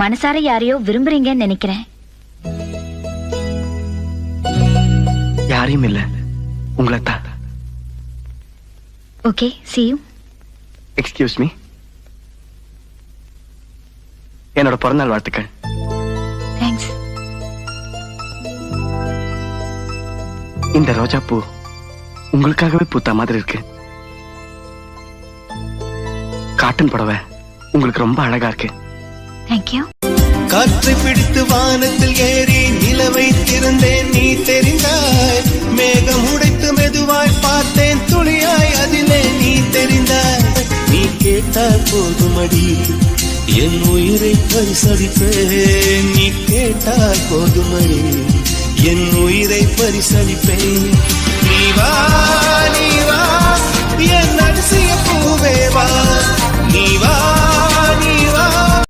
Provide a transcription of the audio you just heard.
மனசார யாரையோ விரும்புறீங்கன்னு நினைக்கிறேன். யாரையும் இல்ல. உங்களை தான் ஓகே you. எக்ஸ்கியூஸ் மீ என்னோட பிறந்தநாள் வாழ்த்துக்கள். தேங்க்ஸ் இந்த ரோஜா பூ உங்களுக்காகவே பூத்த மாதிரி இருக்கு. காட்டன் புடவை உங்களுக்கு ரொம்ப அழகா இருக்கு. தேங்க்யூ காற்று பிடித்து வானத்தில் ஏறி நிலவை திறந்தேன் நீ தெரிந்தாய். மேகம் உடைத்து மெதுவாய் பார்த்தேன் துளியாய் அதிலே நீ தெரிந்தாய். நீ கேட்டால் போதுமடி என் உயிரை பரிசளிப்பேன். நீ கேட்டால் போதுமடி என் உயிரை பரிசளிப்பேன். நீ வா